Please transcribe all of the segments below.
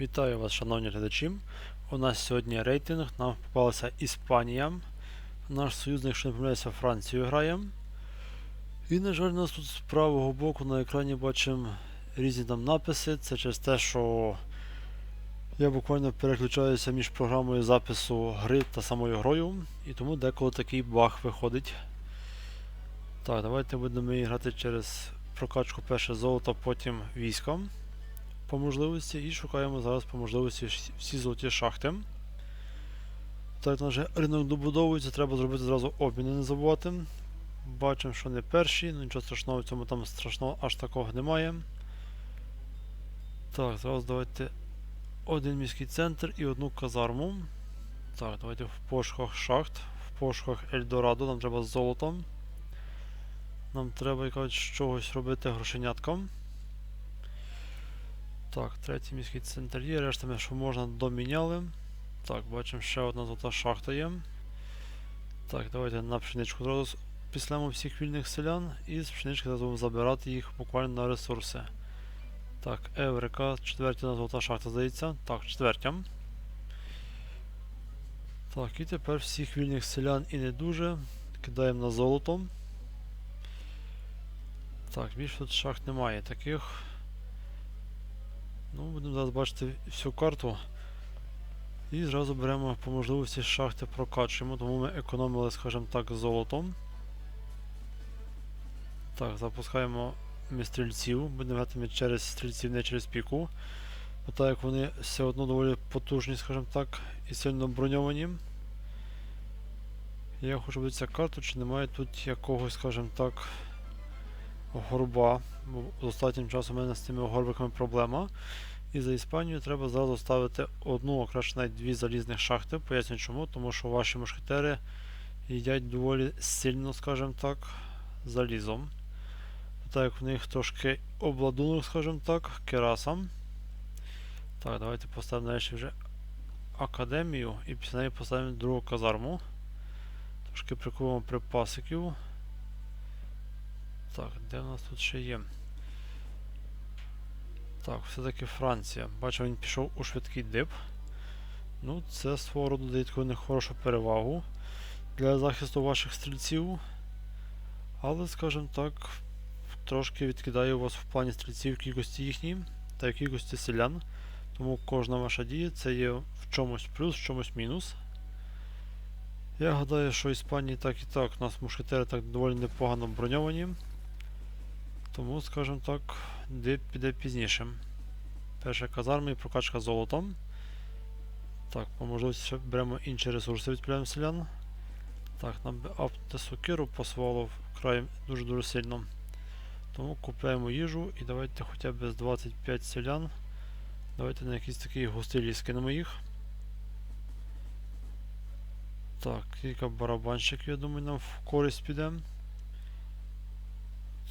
Вітаю вас, шановні глядачі. У нас сьогодні рейтинг. Нам попалася Іспанія. Наш союзник, якщо не помиляюся, Францію грає. І, на жаль, у нас тут з правого боку на екрані бачимо різні там написи. Це через те, що я буквально переключаюся між програмою запису гри та самою грою. І тому деколи такий баг виходить. Так, давайте будемо грати через прокачку перше золото, потім військо по можливості і шукаємо зараз по можливості всі- золоті шахти. Так, наш ринок добудовується, треба зробити зразу обміни, не забувати. Бачимо, що не перші, ну нічого страшного в цьому там страшного аж такого немає. Так, зараз давайте один міський центр і одну казарму. Так, давайте в пошуках шахт, в пошуках Ельдорадо, нам треба з золотом. Нам треба якось чогось робити грошенятком. Так, третій міський центр є, решта ми, що можна, доміняли. Так, бачимо, ще одна золота шахта є. Так, давайте на пшеничку зразу післямо всіх вільних селян і з пшенички зараз будемо забирати їх буквально на ресурси. Так, Еврика, четвертя золота шахта, здається. Так, четвертя. Так, і тепер всіх вільних селян і не дуже. Кидаємо на золото. Так, більше тут шахт немає таких. Ну, будемо зараз бачити всю карту. І зразу беремо по можливості шахти прокачуємо, тому ми економили, скажімо так, золотом. Так, запускаємо ми стрільців, будемо грати через стрільців, не через піку. Бо так як вони все одно доволі потужні, скажімо так, і сильно броньовані. Я хочу подивитися карту, чи немає тут якогось, скажімо так, горба. Бо останнім часом у мене з цими горбиками проблема. І за Іспанію треба зразу ставити одну, а краще навіть дві залізних шахти. Поясню чому, тому що ваші мушкетери їдять доволі сильно, скажімо так, залізом. Так як в них трошки обладунок, скажімо так, керасам. Так, давайте поставимо нарешті вже академію і після неї поставимо другу казарму. Трошки прикуємо припасиків. Так, де в нас тут ще є? Так, все-таки Франція. Бачу, він пішов у швидкий дип. Ну, це свого роду дає таку нехорошу перевагу для захисту ваших стрільців. Але, скажімо так, трошки відкидає у вас в плані стрільців кількості їхній та кількості селян. Тому кожна ваша дія це є в чомусь плюс, в чомусь мінус. Я гадаю, що Іспанії так і так. У нас мушкетери так доволі непогано броньовані. Тому, скажімо так, дип піде пізніше. Перша казарма і прокачка золотом. Так, по можливості беремо інші ресурси від селян. Так, нам би апнути сокиру посвало вкрай дуже-дуже сильно. Тому купуємо їжу і давайте хоча б з 25 селян. Давайте на якийсь такий густий ліс кинемо їх. Так, кілька барабанщиків, я думаю, нам в користь піде.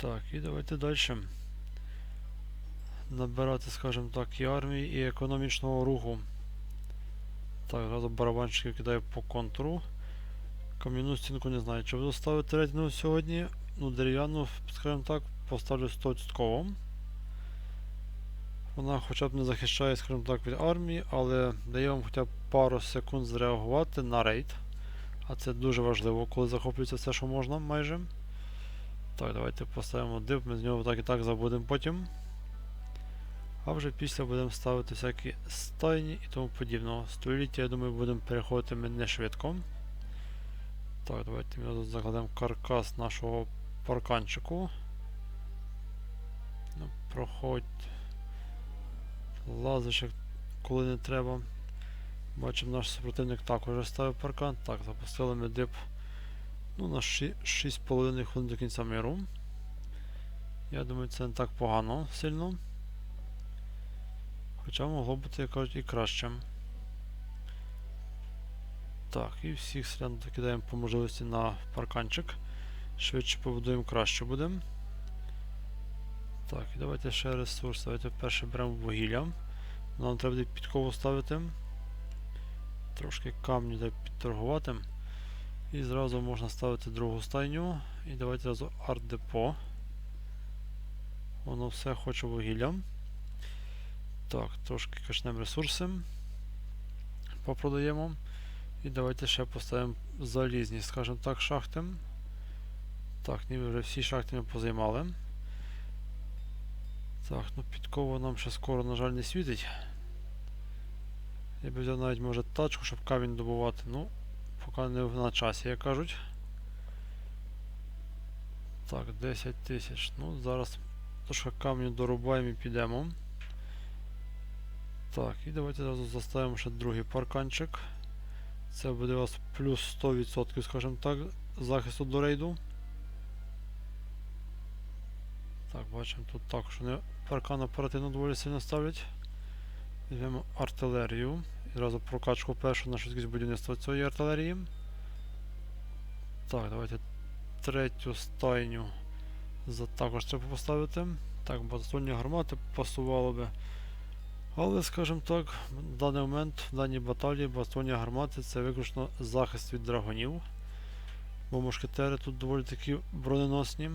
Так, і давайте далі. Набирати, скажімо так, і армії, і економічного руху. Так, зразу барабанщиків кидаю по контуру. Кам'яну стінку не знаю, чи буду ставити рейтингу сьогодні. Ну, дерев'яну, скажімо так, поставлю 100%. Вона хоча б не захищає, скажімо так, від армії, але дає вам хоча б пару секунд зреагувати на рейд. А це дуже важливо, коли захоплюється все, що можна майже. Так, давайте поставимо дип, ми з нього так і так забудемо потім. А вже після будемо ставити всякі стайні і тому подібного. Століття, я думаю, будемо переходити ми не швидко. Так, давайте ми тут закладемо каркас нашого парканчику. Ну, проходь. Лазиш, коли не треба. Бачимо, наш супротивник також ставив паркан. Так, запустили ми дип ну, на 6,5 хвилин до кінця миру. Я думаю, це не так погано сильно. Хоча могло бути, як кажуть, і краще. Так, і всіх селян докидаємо по можливості на парканчик. Швидше побудуємо, краще будемо. Так, і давайте ще ресурс. Давайте перше беремо вугілля. Нам треба буде підкову ставити. Трошки камню підторгувати. І зразу можна ставити другу стайню. І давайте зразу арт-депо. Воно все хоче вугілля. Так, трошки качнемо ресурси. Попродаємо. І давайте ще поставимо залізні, скажімо так, шахти. Так, ніби вже всі шахти ми позаймали. Так, ну підкова нам ще скоро, на жаль, не світить. Я би взяв навіть може тачку, щоб камінь добувати. Ну, поки не на часі, як кажуть. Так, 10 тисяч. Ну, зараз трошки камню дорубаємо і підемо. Так, і давайте зразу заставимо ще другий парканчик. Це буде у вас плюс 100%, скажімо так, захисту до рейду. Так, бачимо тут також вони паркан оперативно доволі сильно ставлять. Візьмемо артилерію. Зразу прокачку першу на швидкість будівництва цієї артилерії. Так, давайте третю стайню за також треба поставити. Так, батальйонні гармати пасувало би. Але, скажімо так, в даний момент в даній баталії бастонні гармати це виключно захист від драгонів. Бо мушкетери тут доволі такі броненосні.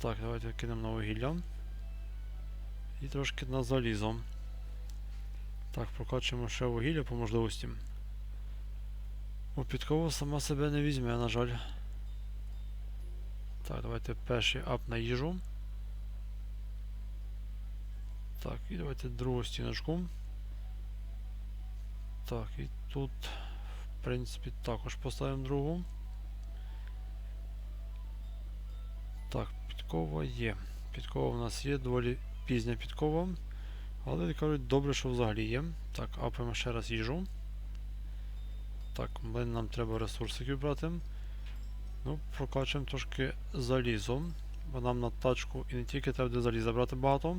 Так, давайте кинемо на вугілля. І трошки на залізо. Так, прокачуємо ще вугілля по можливості. О, підкова сама себе не візьме, на жаль. Так, давайте перший ап на їжу. Так, і давайте другу стіночку. Так, і тут, в принципі, також поставимо другу. Так, підкова є. Підкова в нас є, доволі пізня підкова. Але кажуть, добре, що взагалі є. Так, апаємо ще раз їжу. Так, блин, нам треба ресурсиків брати. Ну, прокачуємо трошки залізо. Бо нам на тачку і не тільки треба буде заліза брати багато.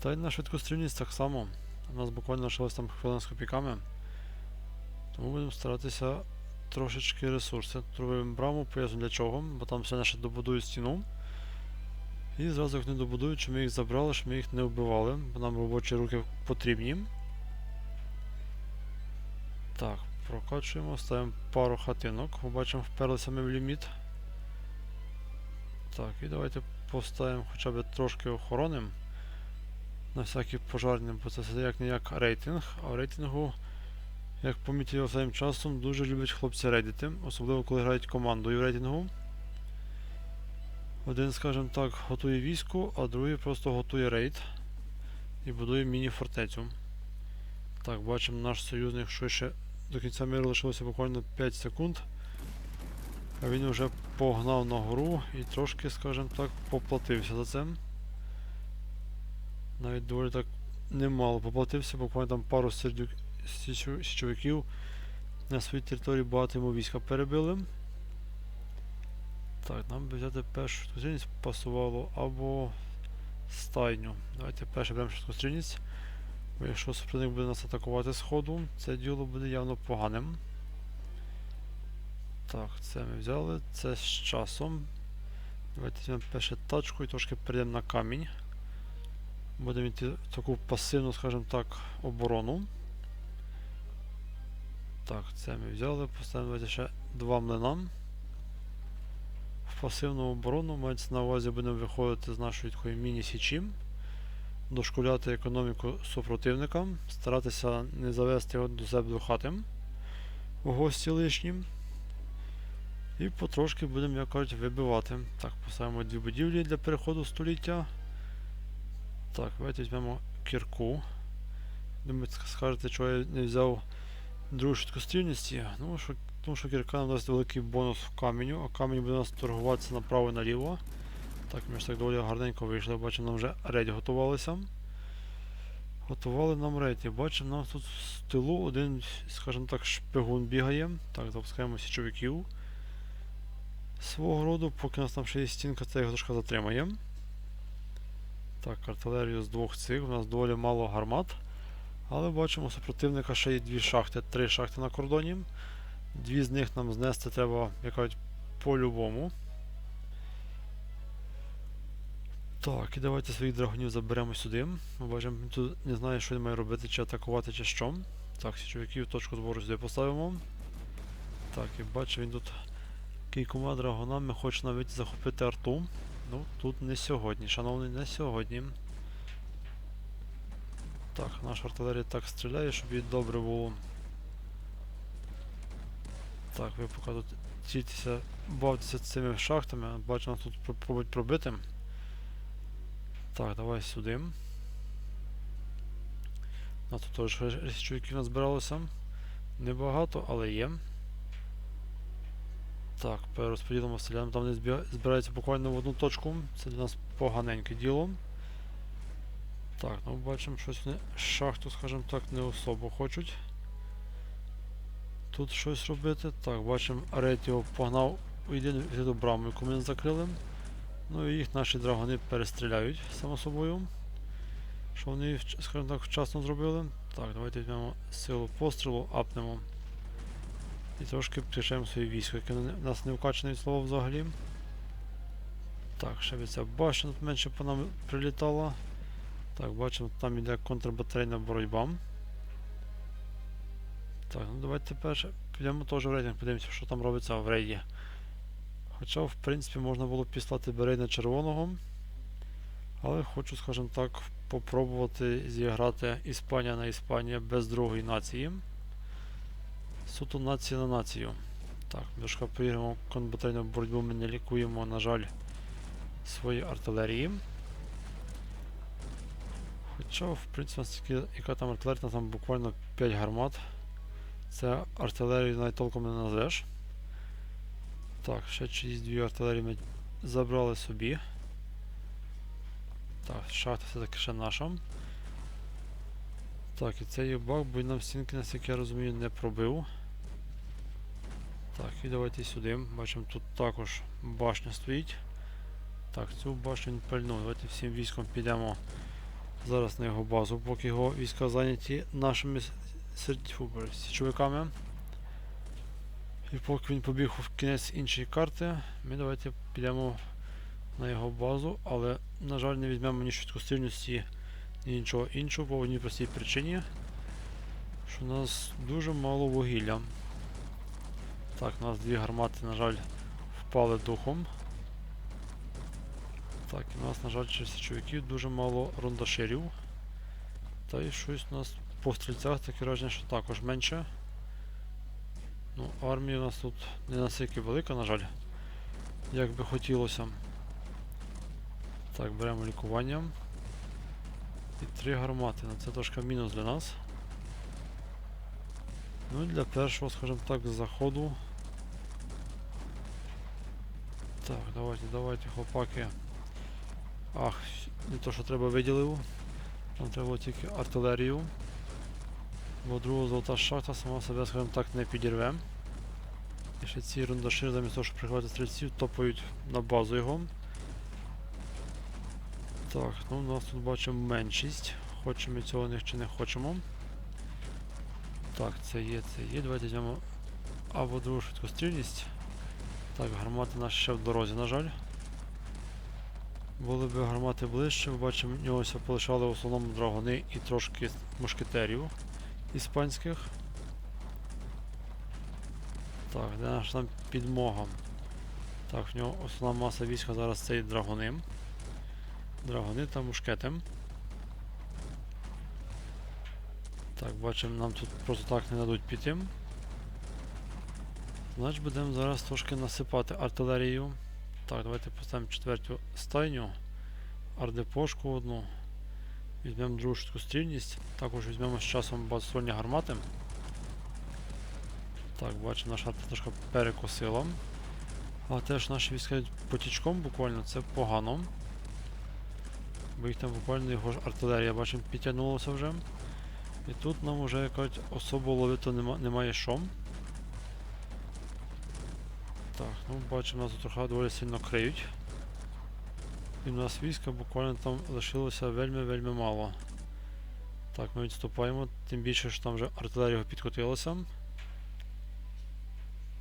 Та й на швидкострільність так само. У нас буквально лишилось там хвилин з копійками. Тому будемо старатися трошечки ресурси. Трубуємо браму, поясню для чого, бо там все наше добудують стіну. І зразу як не добудують, що ми їх забрали, що ми їх не вбивали, бо нам робочі руки потрібні. Так, прокачуємо, ставимо пару хатинок. Ми бачимо, вперлися ми в ліміт. Так, і давайте поставимо хоча б трошки охорони на всякі пожарні, бо це як не як рейтинг, а в рейтингу, як помітив останнім часом, дуже люблять хлопці рейдити, особливо коли грають командою в рейтингу. Один, скажімо так, готує військо, а другий просто готує рейд і будує міні-фортецю. Так, бачимо наш союзник, що ще до кінця миру лишилося буквально 5 секунд. А він вже погнав на гору і трошки, скажімо так, поплатився за це. Навіть доволі так немало поплатився, буквально там пару січовиків на своїй території багато йому війська перебили. Так, нам би взяти першу швидкострільність пасувало або стайню. Давайте перше беремо швидкострільність. Бо якщо супротивник буде нас атакувати з ходу, це діло буде явно поганим. Так, це ми взяли, це з часом. Давайте візьмемо перше тачку і трошки перейдемо на камінь. Будемо йти таку пасивну, скажімо так, оборону. Так, це ми взяли, поставимо ще два млина. Пасивну оборону мається на увазі будемо виходити з нашої такої міні-січі, дошкуляти економіку супротивника, старатися не завести його до себе до хати в гості лишні. І потрошки будемо, як кажуть, вибивати. Так, поставимо дві будівлі для переходу століття. Так, давайте візьмемо кірку. Думаю, скажете, що я не взяв другу швидкострільності. Ну, що, тому що кірка нам дасть великий бонус в каменю, а камінь буде нас торгуватися направо і наліво. Так, ми ж так доволі гарненько вийшли. Бачимо, нам вже рейд готувалися. Готували нам рейд. І бачимо, нам тут з тилу один, скажімо так, шпигун бігає. Так, запускаємо січовиків свого роду, поки нас там ще є стінка, це його трошки затримає. Так, артилерію з двох цих, у нас доволі мало гармат. Але бачимо, супротивника ще є дві шахти, три шахти на кордоні. Дві з них нам знести треба, як кажуть, по-любому. Так, і давайте своїх драгонів заберемо сюди. Бачимо, тут не знає, що він має робити, чи атакувати, чи що. Так, січовиків точку збору сюди поставимо. Так, і бачу, він тут кількома драгонами хоче навіть захопити арту. Ну, тут не сьогодні, шановний, не сьогодні. Так, наша артилерія так стріляє, щоб їй добре було. Так, ви поки тут тітеся, бавтеся цими шахтами. Бачу, нас тут пробують пробити. Так, давай сюди. У нас тут теж чоловіків назбиралося. Небагато, але є. Так, перерозподілимо селян. Там вони збіга- збираються буквально в одну точку. Це для нас поганеньке діло. Так, ну бачимо, щось вони шахту, скажімо так, не особо хочуть. Тут щось робити. Так, бачимо, Аретіо погнав у єдину браму, яку ми закрили. Ну і їх наші драгони перестріляють, само собою. Що вони, скажімо так, вчасно зробили. Так, давайте візьмемо силу пострілу, апнемо. І трошки підкачаємо своє військо, яке в нас не вкачане від слова взагалі. Так, ще від ця башня тут менше по нам прилітала. Так, бачимо, там іде контрбатарейна боротьба. Так, ну давайте тепер підемо теж в рейтинг, подивимося, що там робиться в рейді. Хоча, в принципі, можна було б післати Берейна червоного. Але хочу, скажімо так, попробувати зіграти Іспанія на Іспанія без другої нації. Суто нація на націю. Так, дошка поіграємо конбатарейну боротьбу, ми не лікуємо, на жаль, свої артилерії. Хоча, в принципі, наскільки, яка там артилерія, там буквально 5 гармат. Це артилерію навіть толком не назвеш. Так, ще чиїсь дві артилерії ми забрали собі. Так, шахта все-таки ще наша. Так, і цей бак, бо нам стінки, наскільки я розумію, не пробив. Так, і давайте сюди. Бачимо, тут також башня стоїть. Так, цю башню він пальнув. Давайте всім військом підемо зараз на його базу, поки його війська зайняті нашими фу, боже, січовиками. І поки він побіг в кінець іншої карти, ми давайте підемо на його базу, але, на жаль, не візьмемо ні швидкострільності, ні нічого іншого по одній простій причині, що у нас дуже мало вугілля. Так, у нас дві гармати, на жаль, впали духом. Так, і у нас, на жаль, через січовиків дуже мало рундаширів. Та й щось у нас по стрільцях таке враження, що також менше. Ну, армія у нас тут не настільки велика, на жаль, як би хотілося. Так, беремо лікування. І три гармати. Ну це трошки мінус для нас. Ну і для першого, скажімо так, заходу. Так, давайте, давайте, хлопаки. Ах, не то, що треба виділив. Нам треба тільки артилерію. Бо друга золота шахта сама себе, скажімо так, не підірве. І ще ці рундашири замість того, щоб приховати стрільців, топають на базу його. Так, ну у нас тут бачимо меншість. Хочемо ми цього них чи не хочемо. Так, це є, це є. Давайте візьмемо або другу швидкострільність. Так, гармати наші ще в дорозі, на жаль. Були б гармати ближче, бачимо, в нього все полишали в основному драгони і трошки мушкетерів іспанських. Так, де наша там підмога? Так, в нього основна маса війська зараз це і драгони. Драгони та мушкети. Так, бачимо, нам тут просто так не дадуть піти. Значить будемо зараз трошки насипати артилерію. Так, давайте поставимо четверту стайню. Ардепошку одну. Візьмемо другу швидкострільність. Також візьмемо з часом багатоствольні гармати. Так, бачимо, наша арта трошки перекосила. Але теж наші війська потічком буквально, це погано. Бо їх там буквально його ж артилерія, бачимо, підтягнулося вже. І тут нам вже якось особо ловити нема, немає що. Так, ну бачимо, нас тут трохи доволі сильно криють. І в нас війська буквально там лишилося вельми-вельми мало. Так, ми відступаємо, тим більше, що там вже артилерія підкотилася.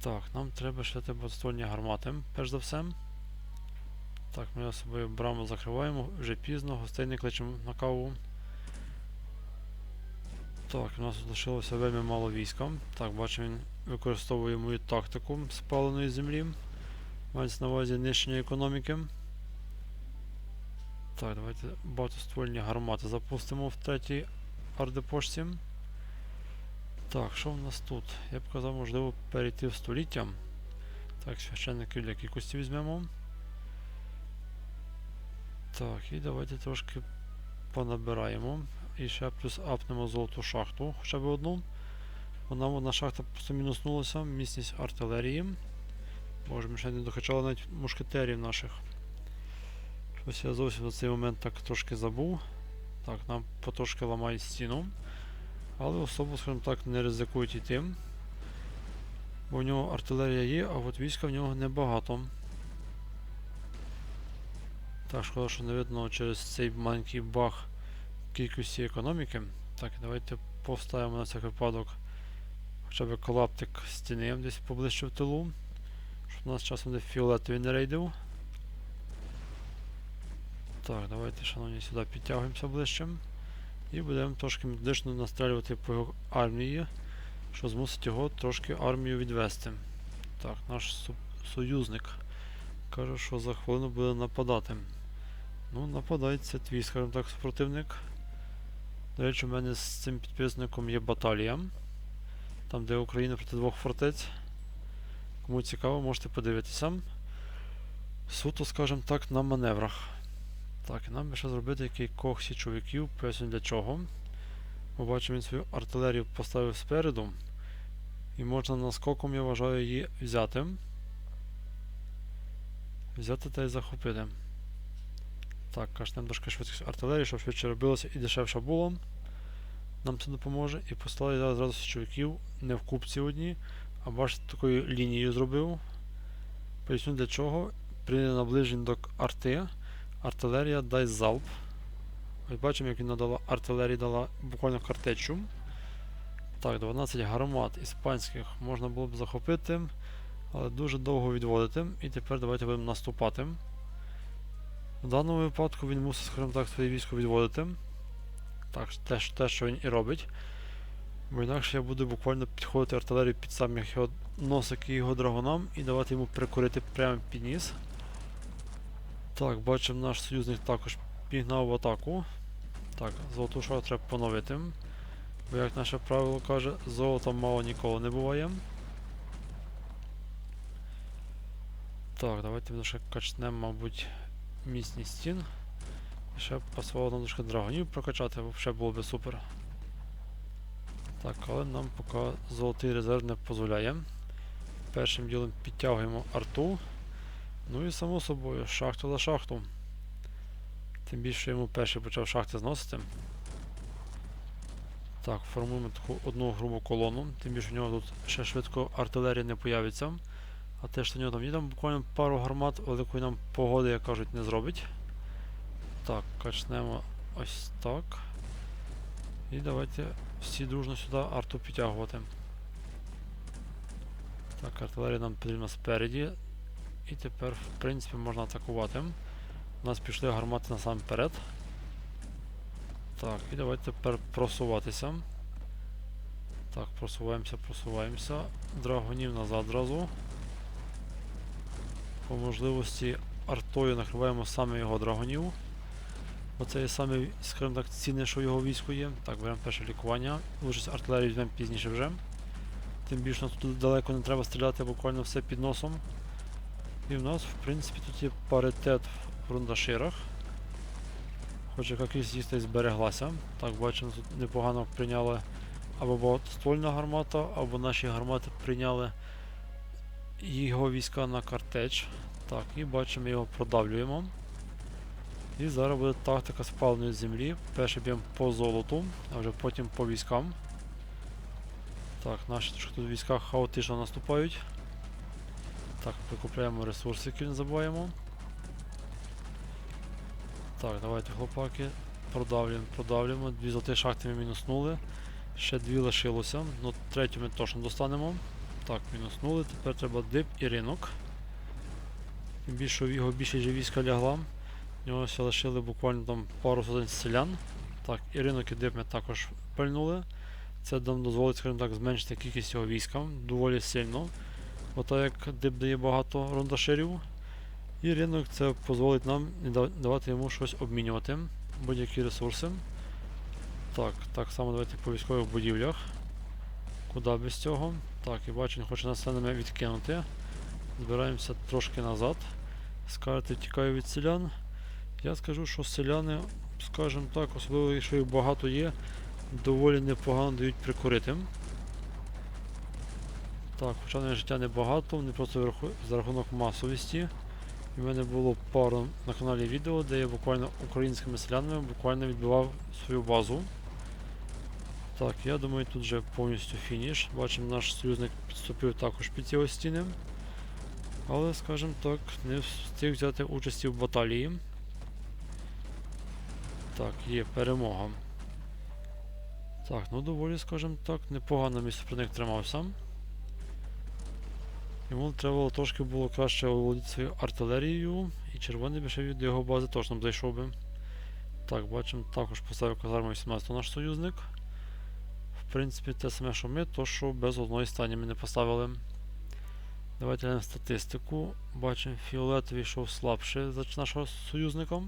Так, нам треба ще багатоствольні гармати, перш за все. Так, ми з собою браму закриваємо, вже пізно, гостей не кличемо на каву. Так, у нас тут лишилося вельми мало війська. Так, бачимо, він використовує мою тактику спаленої землі. Мається на увазі нищення економіки. Так, давайте багатоствольні гармати запустимо в третій ардепошці. Так, що в нас тут? Я б казав, можливо, перейти в століття. Так, священників для кількості візьмемо. Так, і давайте трошки понабираємо. І ще плюс апнемо золоту шахту, хоча б одну. Вона одна шахта просто мінуснулася, міцність артилерії. Боже, ми ще не докачали навіть мушкетерів наших. Щось я зовсім на цей момент так трошки забув. Так, нам потрошки ламають стіну. Але особо, скажімо так, не ризикують іти. Бо в нього артилерія є, а от війська в нього небагато. Так, шкода, що не видно через цей маленький баг кількості економіки. Так, давайте поставимо на всяк випадок хоча б колаптик стіни десь поближче в тилу. Щоб у нас часом де фіолетовий не рейдив. Так, давайте, шановні, сюди підтягуємося ближче. І будемо трошки методично настрілювати по його армії, що змусить його трошки армію відвести. Так, наш союзник каже, що за хвилину буде нападати. Ну, нападається твій, скажімо так, супротивник. До речі, у мене з цим підписником є баталія. Там, де Україна проти двох фортець. Кому цікаво, можете подивитися. Суто, скажімо так, на маневрах. Так, нам би ще зробити кількох січовиків, поясню для чого. Ми бачимо, він свою артилерію поставив спереду. І можна наскоком, я вважаю, її взяти. Взяти та й захопити. Так, кашнем трошки швидкість артилерії, щоб швидше робилося і дешевше було. Нам це допоможе. І поставили зараз зразу січовиків не в купці одні, а бачите, такою лінією зробив. Поясню для чого. При наближенні до арти артилерія дасть залп. Ось бачимо, як він надала артилерії дала буквально картечу. Так, 12 гармат іспанських можна було б захопити, але дуже довго відводити. І тепер давайте будемо наступати. В даному випадку він мусить, скажімо так, своє військо відводити. Так, те, те, що він і робить. Бо інакше я буду буквально підходити артилерію під самі його носики його драгунам і давати йому прикурити прямо під ніс. Так, бачимо, наш союзник також пігнав в атаку. Так, золоту шахту треба поновити. Бо як наше правило каже, золота мало ніколи не буває. Так, давайте ми ще качнемо, мабуть, міцність стін. І Ще пасувало нам трошки драгонів прокачати, взагалі було би супер. Так, але нам поки золотий резерв не дозволяє. Першим ділом підтягуємо арту. Ну і само собою, шахту за шахту. Тим більше йому перший почав шахти зносити. Так, формуємо таку одну грубу колону, тим більше в нього тут ще швидко артилерія не появиться. А те, що в нього там є там буквально пару гармат великої нам погоди, як кажуть, не зробить. Так, качнемо ось так. І давайте всі дружно сюди арту підтягувати. Так, артилерія нам потрібна спереді. І тепер, в принципі, можна атакувати. У нас пішли гармати насамперед. Так, і давайте тепер просуватися. Так, просуваємося, просуваємося. Драгонів назад зразу. По можливості артою накриваємо саме його драгонів. Оце є саме, скажімо так, цінне, що в його війську є. Так, беремо перше лікування. Лучше артилерію візьмемо пізніше вже. Тим більше нас тут далеко не треба стріляти, буквально все під носом. І в нас, в принципі, тут є паритет в рундаширах. Хоч яка кількість збереглася. Так, бачимо, тут непогано прийняли або багатоствольна гармата, або наші гармати прийняли його війська на картеч. Так, і бачимо, його продавлюємо. І зараз буде тактика спаленої землі. Перше б'ємо по золоту, а вже потім по військам. Так, наші трошки тут війська хаотично наступають. Так, прикупляємо ресурси, які не забуваємо. Так, давайте, хлопаки. Продавлюємо, продавлюємо. Дві золоті шахти ми мінуснули. Ще дві лишилося. Ну, третю ми точно достанемо. Так, мінуснули. Тепер треба дип і ринок. Тим більше його більше війська лягла. В нього ще лишили буквально там пару сотень селян. Так, і ринок і дип ми також пальнули. Це нам дозволить, скажімо так, зменшити кількість його війська доволі сильно. Бо як дип дає багато рундаширів. І ринок це дозволить нам давати йому щось обмінювати, будь-які ресурси. Так, так само давайте по військових будівлях. Куди без цього? Так, і бачу, він хоче нас силами відкинути. Збираємося трошки назад. Скажете, тікаю від селян. Я скажу, що селяни, скажімо так, особливо якщо їх багато є, доволі непогано дають прикурити. Так, хоча в них життя небагато, вони просто за рахунок масовості. І в мене було пару на каналі відео, де я буквально українськими селянами буквально відбивав свою базу. Так, я думаю, тут вже повністю фініш. Бачимо, наш союзник підступив також під ці стіни. Але, скажімо так, не встиг взяти участі в баталії. Так, є перемога. Так, ну доволі, скажімо так, непогано місце про них тримався. Йому треба було трошки було краще оволодіти своєю артилерією, і червоний би ще від його бази точно б зайшов би. Так, бачимо, також поставив казарму 18 наш союзник. В принципі, те саме, що ми, то що без одної стані ми не поставили. Давайте глянемо статистику. Бачимо, фіолетовий йшов слабше за нашого союзника.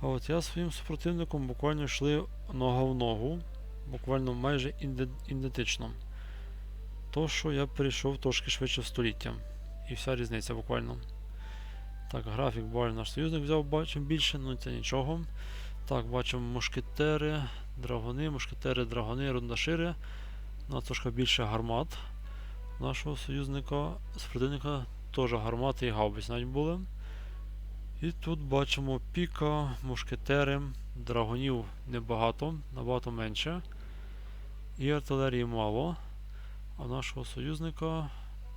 А от я своїм супротивником буквально йшли нога в ногу, буквально майже ідентично. То, що я перейшов трошки швидше в століття. І вся різниця буквально. Так, графік буквально наш союзник взяв, бачимо більше, ну це нічого. Так, бачимо мушкетери, драгони, мушкетери, драгони, рундашири. У нас трошки більше гармат. Нашого союзника, супротивника теж гармати і гаубиць навіть були. І тут бачимо піка, мушкетери, драгонів небагато, набагато менше. І артилерії мало. А нашого союзника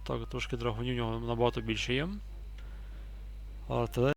так, трошки драгунів у нього набагато більше є. Артилерія